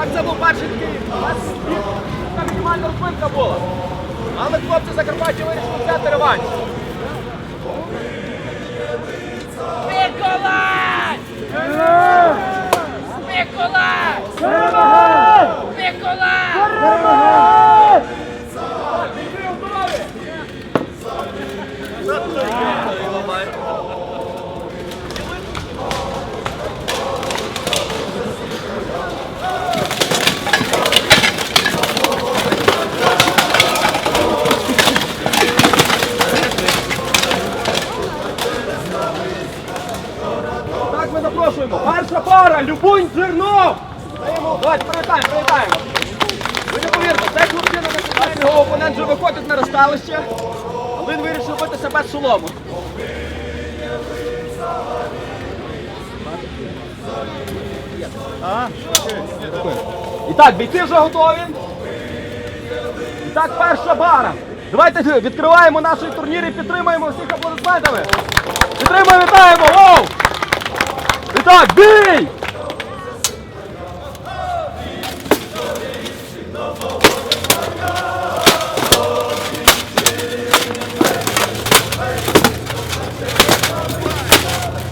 Так, це був перший такий у нас мінімальна розминка була. Але хлопці Закарпаття вирішили взяти реванш. Миколай! Миколай! Миколай! Так, ми запрошуємо. Перша пара, Любунь Зернов. Давайте, привітаємо, привітаємо. Ви не повірте, цей хлопчина на його опонент вже виходить на розставище, а він вирішив бити себе з шолому. І так, бійці вже готові. І так, перша пара. Давайте відкриваємо наш турнір і підтримаємо всіх аплодисментами. Підтримуємо, вітаємо! Воу! І так, бій!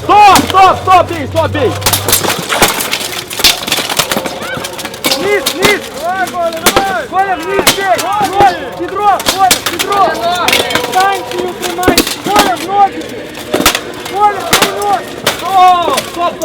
Стоп, стоп, стоп, бій, стоп, бій! Низ, низ! Давай, Коля, давай! Коля, вниз бей! Коля, бедро, Коля, бедро!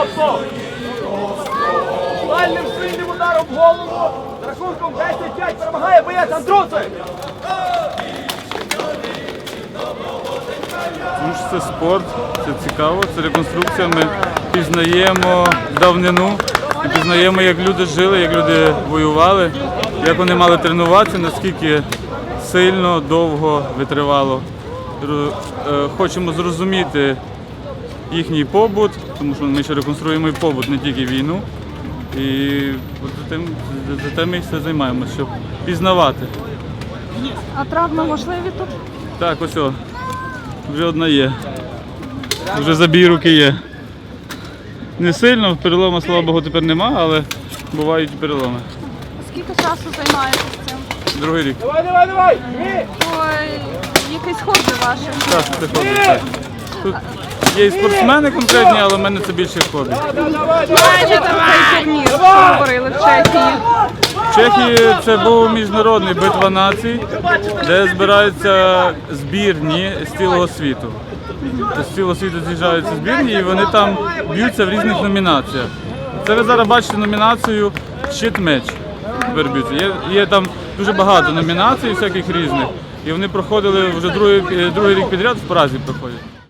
Стоп, стоп, сильним ударом в голову з рахунком 10-5 перемагає боєць Андрусик! Тому що це спорт, це цікаво, це реконструкція. Ми пізнаємо давнину, пізнаємо, як люди жили, як люди воювали, як вони мали тренуватися, наскільки сильно, довго, витривало. Е, Хочемо зрозуміти їхній побут, тому що ми ще реконструюємо і побут, не тільки війну. І от за тим, за- за тим ми і все займаємося, щоб пізнавати. А травми можливі тут? Так, ось о. Вже одна є. Вже забій руки є. Не сильно, перелома, слава Богу, тепер нема, але бувають переломи. Скільки часу займаєтесь цим? Другий рік. Давай, давай, давай! Ой, якесь хобі ваше. Так, це хобі. Так. Тут є і спортсмени конкретні, але в мене це більше хобі. Майже турнір, говорили в Чехії. В Чехії це був міжнародний битва націй, де збираються збірні з цілого світу. З цілого світу з'їжджаються збірні і вони там б'ються в різних номінаціях. Це ви зараз бачите номінацію щит-меч. Є, є там дуже багато номінацій, всяких різних. І вони проходили вже другий, другий рік підряд в Празі проходять.